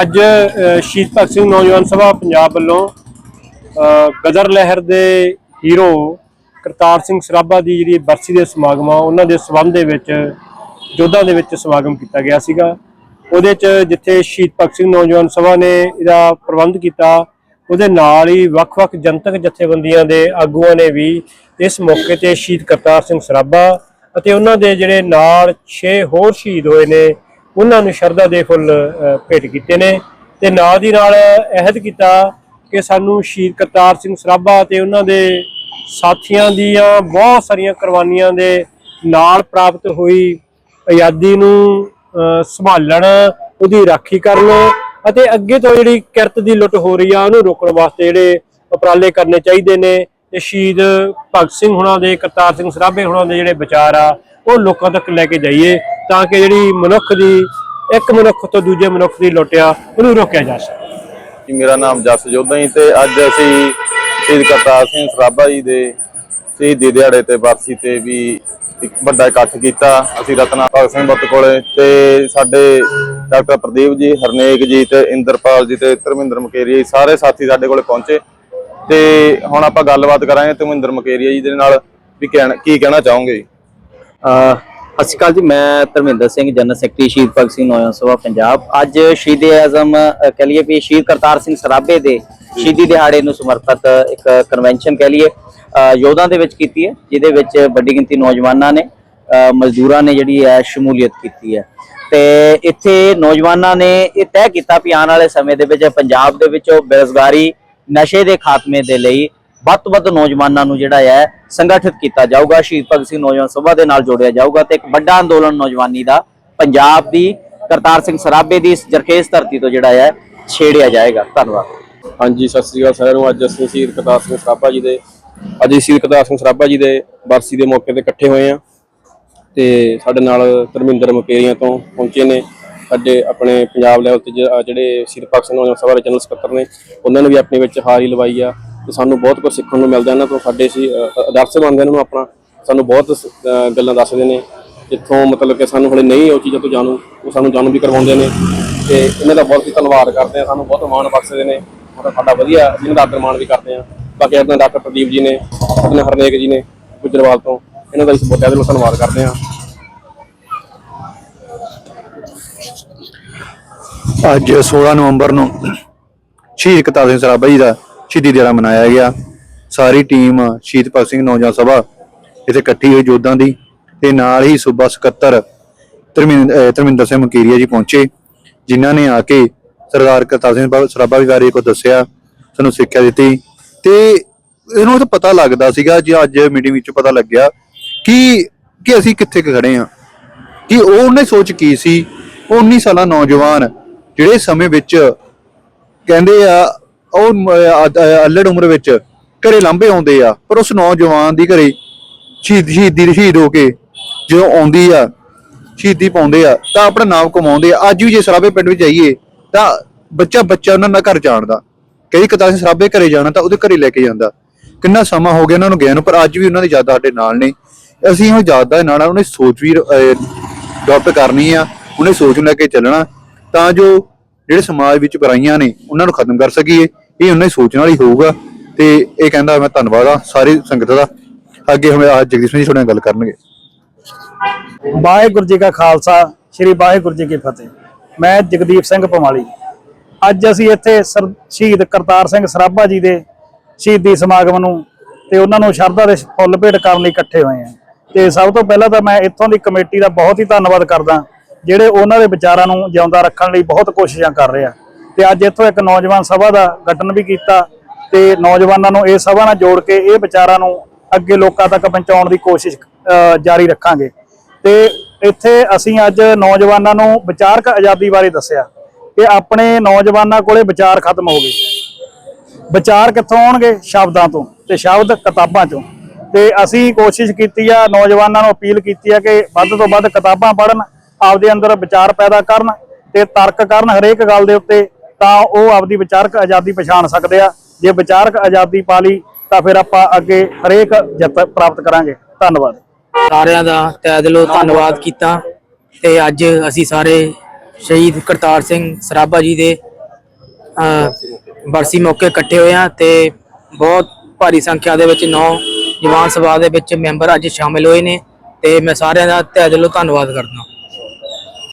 ਅੱਜ ਸ਼ਹੀਦ ਭਗਤ ਸਿੰਘ ਨੌਜਵਾਨ ਸਭਾ ਪੰਜਾਬ ਵੱਲੋਂ ਗਦਰ ਲਹਿਰ ਦੇ ਹੀਰੋ ਕਰਤਾਰ ਸਿੰਘ ਸਰਾਭਾ ਦੀ ਜਿਹੜੀ ਬਰਸੀ ਦੇ ਸਮਾਗਮ ਆ, ਉਹਨਾਂ ਦੇ ਸਬੰਧ ਦੇ ਵਿੱਚ, ਜੋਧਾਂ ਦੇ ਵਿੱਚ ਸਮਾਗਮ ਕੀਤਾ ਗਿਆ ਸੀਗਾ। ਉਹਦੇ ਚ ਜਿੱਥੇ ਸ਼ਹੀਦ ਭਗਤ ਸਿੰਘ ਨੌਜਵਾਨ ਸਭਾ ਨੇ ਇਹਦਾ ਪ੍ਰਬੰਧ ਕੀਤਾ, ਉਹਦੇ ਨਾਲ ਹੀ ਵੱਖ-ਵੱਖ ਜਨਤਕ ਜਥੇਬੰਦੀਆਂ ਦੇ ਆਗੂਆਂ ਨੇ ਵੀ ਇਸ ਮੌਕੇ ਤੇ ਸ਼ਹੀਦ ਕਰਤਾਰ ਸਿੰਘ ਸਰਾਭਾ ਅਤੇ ਉਹਨਾਂ ਦੇ ਜਿਹੜੇ ਨਾਲ 6 ਹੋਰ ਸ਼ਹੀਦ ਹੋਏ ਨੇ ਉਹਨਾਂ ਨੂੰ ਸ਼ਰਧਾ ਦੇ ਫੁੱਲ ਭੇਟ ਕੀਤੇ ਨੇ ਤੇ ਨਾਲ ਦੀ ਨਾਲ ਅਹਿਦ ਕੀਤਾ ਕਿ ਸਾਨੂੰ ਸ਼ਹੀਦ ਕਰਤਾਰ ਸਿੰਘ ਸਰਾਭਾ ਤੇ ਉਹਨਾਂ ਦੇ ਸਾਥੀਆਂ ਦੀਆਂ ਬਹੁਤ ਸਾਰੀਆਂ ਕੁਰਬਾਨੀਆਂ ਦੇ ਨਾਲ ਪ੍ਰਾਪਤ ਹੋਈ ਆਜ਼ਾਦੀ ਨੂੰ ਸੰਭਾਲਣ, ਉਹਦੀ ਰਾਖੀ ਕਰਨ ਅਤੇ ਅੱਗੇ ਤੋਂ ਜਿਹੜੀ ਕਿਰਤ ਦੀ ਲੁੱਟ ਹੋ ਰਹੀ ਆ, ਉਹਨੂੰ ਰੋਕਣ ਵਾਸਤੇ ਜਿਹੜੇ ਉਪਰਾਲੇ ਕਰਨੇ ਚਾਹੀਦੇ ਨੇ। ਤੇ ਸ਼ਹੀਦ ਭਗਤ ਸਿੰਘ ਹੁਣਾਂ ਦੇ, ਕਰਤਾਰ ਸਿੰਘ ਸਰਾਭੇ ਹੁਣਾਂ ਦੇ ਜਿਹੜੇ ਵਿਚਾਰ ਆ, ਉਹ ਲੋਕਾਂ ਤੱਕ ਲੈ ਕੇ ਜਾਈਏ। ਤਾਂ ਕਿ ਜਿਹੜੀ ਮਨੁੱਖ ਦੀ ਇੱਕ ਮਨੁੱਖ ਤੋਂ ਦੂਜੇ ਮਨੁੱਖ ਦੀ ਲੁੱਟ ਆ ਉਹਨੂੰ ਰੋਕਿਆ ਜਾ ਸਕੇ। ਜੀ ਮੇਰਾ ਨਾਮ ਜਸ ਜੋਧਾ ਜੀ ਤੇ ਅੱਜ ਅਸੀਂ ਸ਼ਹੀਦ ਕਰਤਾਰ ਸਿੰਘ ਸਰਾਭਾ ਜੀ ਦੇ ਸ਼ਹੀਦੀ ਦਿਹਾੜੇ ਤੇ ਵਾਪਸੀ ਤੇ ਵੀ ਇੱਕ ਵੱਡਾ ਇਕੱਠ ਕੀਤਾ। ਅਸੀਂ ਰਤਨਾ ਭਗਤ ਸਿੰਘ ਬੁੱਤ ਕੋਲੇ ਤੇ ਸਾਡੇ ਡਾਕਟਰ ਪ੍ਰਦੀਪ ਜੀ ਹਰਨੇਕ ਜੀ ਤੇ ਇੰਦਰਪਾਲ ਜੀ ਤੇ ਧਰਮਿੰਦਰ ਮਕੇਰੀਆ ਜੀ ਸਾਰੇ ਸਾਥੀ ਸਾਡੇ ਕੋਲੇ ਪਹੁੰਚੇ। ਤੇ ਹੁਣ ਆਪਾਂ ਗੱਲਬਾਤ ਕਰਾਂਗੇ ਧਰਮਿੰਦਰ ਮਕੇਰੀਆ ਜੀ ਦੇ ਨਾਲ ਵੀ ਕਹਿਣ- ਕੀ ਕਹਿਣਾ ਚਾਹੋਗੇ ਜੀ? ਅਹ ਸਤਿ ਸ਼੍ਰੀ ਅਕਾਲ ਜੀ, ਮੈਂ ਧਰਮਿੰਦਰ ਸਿੰਘ, ਜਨਰਲ ਸੈਕਟਰੀ ਸ਼ਹੀਦ ਭਗਤ ਸਿੰਘ ਨੌਜਵਾਨ ਸਭਾ ਪੰਜਾਬ। ਅੱਜ ਸ਼ਹੀਦ ਆਜ਼ਮ ਅਹ ਕਹਿ ਲਈਏ ਵੀ ਸ਼ਹੀਦ ਕਰਤਾਰ ਸਿੰਘ ਸਰਾਭੇ ਦੇ ਸ਼ਹੀਦੀ ਦਿਹਾੜੇ ਨੂੰ ਸਮਰਪਿਤ ਇੱਕ ਕਨਵੈਨਸ਼ਨ ਕਹਿ ਲਈਏ ਅਹ ਯੋਧਾਂ ਦੇ ਵਿੱਚ ਕੀਤੀ ਹੈ, ਜਿਹਦੇ ਵਿੱਚ ਵੱਡੀ ਗਿਣਤੀ ਨੌਜਵਾਨਾਂ ਨੇ ਮਜ਼ਦੂਰਾਂ ਨੇ ਜਿਹੜੀ ਹੈ ਸ਼ਮੂਲੀਅਤ ਕੀਤੀ ਹੈ। ਤੇ ਇੱਥੇ ਨੌਜਵਾਨਾਂ ਨੇ ਇਹ ਤੈਅ ਕੀਤਾ ਵੀ ਆਉਣ ਵਾਲੇ ਸਮੇਂ ਦੇ ਵਿੱਚ ਪੰਜਾਬ ਦੇ ਵਿੱਚੋਂ ਬੇਰੁਜ਼ਗਾਰੀ ਨਸ਼ੇ ਦੇ ਖਾਤਮੇ ਦੇ ਲਈ ਵੱਧ ਤੋਂ ਵੱਧ ਨੌਜਵਾਨਾਂ ਨੂੰ ਜਿਹੜਾ ਹੈ ਸੰਗਠਿਤ ਕੀਤਾ ਜਾਊਗਾ। ਸ਼ਹੀਦ ਭਗਤ ਸਿੰਘ ਨੌਜਵਾਨ ਸਭਾ ਦੇ ਨਾਲ ਜੋੜਿਆ ਜਾਊਗਾ ਤੇ ਇੱਕ ਵੱਡਾ ਅੰਦੋਲਨ ਨੌਜਵਾਨੀ ਦਾ ਪੰਜਾਬ ਦੀ ਕਰਤਾਰ ਸਿੰਘ ਸਰਾਭੇ ਦੀ ਇਸ ਜਰਖੇਜ਼ ਧਰਤੀ ਤੋਂ ਜਿਹੜਾ ਹੈ ਛੇੜਿਆ ਜਾਏਗਾ। ਧੰਨਵਾਦ। ਹਾਂਜੀ, ਸਤਿ ਸ੍ਰੀ ਅਕਾਲ ਸਾਰਿਆਂ ਨੂੰ। ਅੱਜ ਅਸੀਂ ਸ਼ਹੀਦ ਕਰਤਾਰ ਸਿੰਘ ਸਰਾਭਾ ਜੀ ਦੇ ਅੱਜ ਸ਼ਹੀਦ ਕਰਤਾਰ ਸਿੰਘ ਸਰਾਭਾ ਜੀ ਦੇ ਬਰਸੀ ਦੇ ਮੌਕੇ ਤੇ ਇਕੱਠੇ ਹੋਏ ਆ ਤੇ ਸਾਡੇ ਨਾਲ ਧਰਮਿੰਦਰ ਮਕੇਰੀਆਂ ਤੋਂ ਪਹੁੰਚੇ ਨੇ। ਸਾਡੇ ਆਪਣੇ ਪੰਜਾਬ ਲੈਵਲ ਤੇ ਜਿਹੜੇ ਸ਼ਹੀਦ ਭਗਤ ਸਿੰਘ ਨੌਜਵਾਨ ਸਭਾ ਦੇ ਜਨਰਲ ਸਕੱਤਰ ਨੇ, ਉਹਨਾਂ ਨੇ ਵੀ ਆਪਣੇ ਵਿੱਚ ਹਾਰੀ ਲਵਾਈ ਆ। ਤੇ ਸਾਨੂੰ ਬਹੁਤ ਕੁਝ ਸਿੱਖਣ ਨੂੰ ਮਿਲਦਾ ਇਹਨਾਂ ਤੋਂ ਸਾਡੇ ਸੀ ਅਹ, ਆਦਰਸ਼ ਮੰਨਦੇ ਇਹਨਾਂ ਨੂੰ ਆਪਣਾ। ਸਾਨੂੰ ਬਹੁਤ ਗੱਲਾਂ ਦੱਸਦੇ ਨੇ ਜਿੱਥੋਂ ਮਤਲਬ ਕਿ ਸਾਨੂੰ ਹਲੇ ਨਹੀਂ ਉਹ ਚੀਜ਼ਾਂ ਤੋਂ ਜਾਣੂ ਉਹ ਸਾਨੂੰ ਜਾਣੂ ਵੀ ਕਰਵਾਉਂਦੇ ਨੇ। ਤੇ ਇਹਨਾਂ ਦਾ ਬਹੁਤ ਹੀ ਧੰਨਵਾਦ ਕਰਦੇ ਆ ਸਾਨੂੰ ਬਹੁਤ ਮਾਣ ਬਖਸ਼ਦੇ ਨੇ ਮਤਲਬ ਸਾਡਾ ਵਧੀਆ ਇਹਨਾਂ ਦਾ ਆਦਰ ਮਾਣ ਵੀ ਕਰਦੇ ਆ ਬਾਕੀ ਆਪਣੇ ਡਾਕਟਰ ਪ੍ਰਦੀਪ ਜੀ ਨੇ ਆਪਣੇ ਹਰਨੇਕ ਜੀ ਨੇ ਗੁਜਰਵਾਲ ਤੋਂ ਇਹਨਾਂ ਦਾ ਵੀ ਬਹੁਤ ਦਿਲੋਂ ਧੰਨਵਾਦ ਕਰਦੇ ਆ ਅੱਜ 16 ਨਵੰਬਰ ਨੂੰ ਸ਼ਹੀਦ ਕਰਤਾਰ ਸਿੰਘ ਸਰਾਭਾ ਜੀ ਦਾ ਸ਼ਹੀਦੀ ਦਿਹਾੜਾ ਮਨਾਇਆ ਗਿਆ। ਸਾਰੀ ਟੀਮ ਸ਼ਹੀਦ ਭਗਤ ਸਿੰਘ ਨੌਜਵਾਨ ਸਭਾ ਇੱਥੇ ਇਕੱਠੀ ਹੋਈ ਜੋਧਾਂ ਦੀ ਤੇ ਨਾਲ ਹੀ ਸੂਬਾ ਸਕੱਤਰ ਧਰਮਿੰਦਰ ਸਿੰਘ ਮਕੀਰੀਆ ਜੀ ਪਹੁੰਚੇ, ਜਿਨ੍ਹਾਂ ਨੇ ਆ ਕੇ ਸਰਦਾਰ ਕਰਤਾਰ ਸਿੰਘ ਸਰਾਭਾ ਜੀ ਬਾਰੇ ਦੱਸਿਆ, ਸਾਨੂੰ ਸਿੱਖਿਆ ਦਿੱਤੀ ਤੇ ਇਹਨੂੰ ਤਾਂ ਪਤਾ ਲੱਗਦਾ ਸੀਗਾ, ਜੇ ਅੱਜ ਮੀਟਿੰਗ ਵਿੱਚ ਪਤਾ ਲੱਗਿਆ ਕਿ ਕਿ ਅਸੀਂ ਕਿੱਥੇ ਖੜੇ ਆ ਕਿ ਉਹ ਉਹਨੇ ਸੋਚ ਕੀ ਸੀ, ਉਹ 19 ਸਾਲਾ ਨੌਜਵਾਨ ਜਿਹੜੇ ਸਮੇਂ ਵਿੱਚ ਕਹਿੰਦੇ ਆ ਉਹ ਮ- ਉਮਰ ਵਿੱਚ ਘਰੇ ਲਾਂਭੇ ਆਉਂਦੇ ਆ, ਪਰ ਉਸ ਨੌਜਵਾਨ ਦੀ ਘਰੇ ਸ਼ਹੀਦ, ਸ਼ਹੀਦੀ ਸ਼ਹੀਦ ਹੋ ਕੇ ਜਦੋਂ ਆਉਂਦੀ ਆ, ਸ਼ਹੀਦੀ ਪਾਉਂਦੇ ਆ, ਤਾਂ ਆਪਣਾ ਨਾਮ ਕਮਾਉਂਦੇ ਆ। ਅੱਜ ਵੀ ਜੇ ਸਰਾਬੇ ਪਿੰਡ ਵਿੱਚ ਜਾਈਏ, ਤਾਂ ਬੱਚਾ ਬੱਚਾ ਉਹਨਾਂ ਨਾਲ ਘਰ ਜਾਣਦਾ ਕਈ ਕਦਾਂ ਸਰਾਬੇ ਘਰੇ ਜਾਣਾ ਤਾਂ ਉਹਦੇ ਘਰੇ ਲੈ ਕੇ ਜਾਂਦਾ। ਕਿੰਨਾ ਸਮਾਂ ਹੋ ਗਿਆ ਉਹਨਾਂ ਨੂੰ ਗਿਆ ਨੂੰ, ਪਰ ਅੱਜ ਵੀ ਉਹਨਾਂ ਦੀ ਯਾਦਾਂ ਸਾਡੇ ਨਾਲ ਨੇ। ਅਸੀਂ ਉਹ ਯਾਦਾਂ ਦੇ ਨਾਲ ਉਹਨੇ ਸੋਚ ਵੀ ਅਡਾਪਟ ਕਰਨੀ ਆ, ਉਹਨੇ ਸੋਚ ਨੂੰ ਲੈ ਕੇ ਚੱਲਣਾ। ਤਾਂ ਜੋ ਜਿਹੜੇ ਸਮਾਜ ਵਿੱਚ ਬੁਰਾਈਆਂ ਨੇ, ਉਹਨਾਂ ਨੂੰ ਖਤਮ ਕਰ ਸਕੀਏ। ਇਹ ਉਹਨਾਂ ਦੀ ਸੋਚ ਨਾਲ ਹੀ ਹੋਊਗਾ। ਤੇ ਇਹ ਕਹਿੰਦਾ ਮੈਂ ਧੰਨਵਾਦ ਆ ਸਾਰੀ ਸੰਗਤ ਦਾ। ਅੱਗੇ ਹੁਣ ਆਹ ਜਗਦੀਸ਼ ਜੀ ਤੁਹਾਡੇ ਨਾਲ ਗੱਲ ਕਰਨਗੇ। ਵਾਹਿਗੁਰੂ ਜੀ ਕਾ ਖਾਲਸਾ, ਸ੍ਰੀ ਵਾਹਿਗੁਰੂ ਜੀ ਕੀ ਫਤਿਹ। ਮੈਂ ਜਗਦੀਪ ਸਿੰਘ ਪਮਾਲੀ ਅੱਜ ਅਸੀਂ ਇੱਥੇ ਸਰ- ਸ਼ਹੀਦ ਕਰਤਾਰ ਸਿੰਘ ਸਰਾਭਾ ਜੀ ਦੇ ਸ਼ਹੀਦੀ ਸਮਾਗਮ ਨੂੰ ਤੇ ਉਹਨਾਂ ਨੂੰ ਸ਼ਰਧਾ ਦੇ ਫੁੱਲ ਭੇਟ ਕਰਨ ਲਈ ਇਕੱਠੇ ਹੋਏ ਆ ਤੇ ਸਭ ਤੋਂ ਪਹਿਲਾਂ ਤਾਂ ਮੈਂ ਇੱਥੋਂ ਦੀ ਕਮੇਟੀ ਦਾ ਬਹੁਤ ਹੀ ਧੰਨਵਾਦ ਕਰਦਾ। ਜਿਹੜੇ ਉਹਨਾਂ ਦੇ ਵਿਚਾਰਾਂ ਨੂੰ ਜਿਉਂਦਾ ਰੱਖਣ ਲਈ ਬਹੁਤ ਕੋਸ਼ਿਸ਼ਾਂ ਕਰ ਰਹੇ ਆ। ਤੇ ਅੱਜ ਇੱਥੋਂ ਇੱਕ ਨੌਜਵਾਨ ਸਭਾ ਦਾ ਗਠਨ ਵੀ ਕੀਤਾ ਤੇ ਨੌਜਵਾਨਾਂ ਨੂੰ ਇਹ ਸਭਾ ਨਾਲ ਜੋੜ ਕੇ ਇਹ ਵਿਚਾਰਾਂ ਨੂੰ ਅੱਗੇ ਲੋਕਾਂ ਤੱਕ ਪਹੁੰਚਾਉਣ ਦੀ ਕੋਸ਼ਿਸ਼ ਜਾਰੀ ਰੱਖਾਂਗੇ। ਤੇ ਇੱਥੇ ਅਸੀਂ ਅੱਜ ਨੌਜਵਾਨਾਂ ਨੂੰ ਵਿਚਾਰਕ ਆਜ਼ਾਦੀ ਬਾਰੇ ਦੱਸਿਆ ਕਿ ਆਪਣੇ ਨੌਜਵਾਨਾਂ ਕੋਲੇ ਵਿਚਾਰ ਖਤਮ ਹੋ ਗਏ। ਵਿਚਾਰ ਕਿੱਥੋਂ ਆਉਣਗੇ? ਸ਼ਬਦਾਂ ਤੋਂ ਤੇ ਸ਼ਬਦ ਕਿਤਾਬਾਂ ਚੋਂ। ਤੇ ਅਸੀਂ ਕੋਸ਼ਿਸ਼ ਕੀਤੀ ਆ, ਨੌਜਵਾਨਾਂ ਨੂੰ ਅਪੀਲ ਕੀਤੀ ਆ ਕਿ ਵੱਧ ਤੋਂ ਵੱਧ ਕਿਤਾਬਾਂ ਪੜ੍ਹਨ ਆਪਦੇ ਅੰਦਰ ਵਿਚਾਰ ਪੈਦਾ ਕਰਨ ਤੇ ਤਰਕ ਕਰਨ ਹਰੇਕ ਗੱਲ ਦੇ ਉੱਤੇ, ਤਾਂ ਉਹ ਆਪਦੀ ਵਿਚਾਰਕ ਆਜ਼ਾਦੀ ਪਛਾਣ ਸਕਦੇ ਆ। ਜੇ ਵਿਚਾਰਕ ਆਜ਼ਾਦੀ ਪਾ ਲਈ, ਤਾਂ ਫਿਰ ਆਪਾਂ ਅੱਗੇ ਹਰੇਕ ਜਿੱਤ ਪ੍ਰਾਪਤ ਕਰਾਂਗੇ। ਧੰਨਵਾਦ। ਸਾਰਿਆਂ ਦਾ ਤਹਿ ਦਿਲੋਂ ਧੰਨਵਾਦ ਕੀਤਾ। ਤੇ ਅੱਜ ਅਸੀਂ ਸਾਰੇ ਸ਼ਹੀਦ ਕਰਤਾਰ ਸਿੰਘ ਸਰਾਭਾ ਜੀ ਦੇ ਬਰਸੀ ਮੌਕੇ ਇਕੱਠੇ ਹੋਏ ਆ ਤੇ ਬਹੁਤ ਭਾਰੀ ਸੰਖਿਆ ਦੇ ਵਿੱਚ ਨੌ ਜਵਾਨ ਸਭਾ ਦੇ ਵਿੱਚ ਮੈਂਬਰ ਅੱਜ ਸ਼ਾਮਿਲ ਹੋਏ ਨੇ। ਤੇ ਮੈਂ ਸਾਰਿਆਂ ਦਾ ਤਹਿ ਦਿਲੋਂ ਧੰਨਵਾਦ ਕਰਦਾ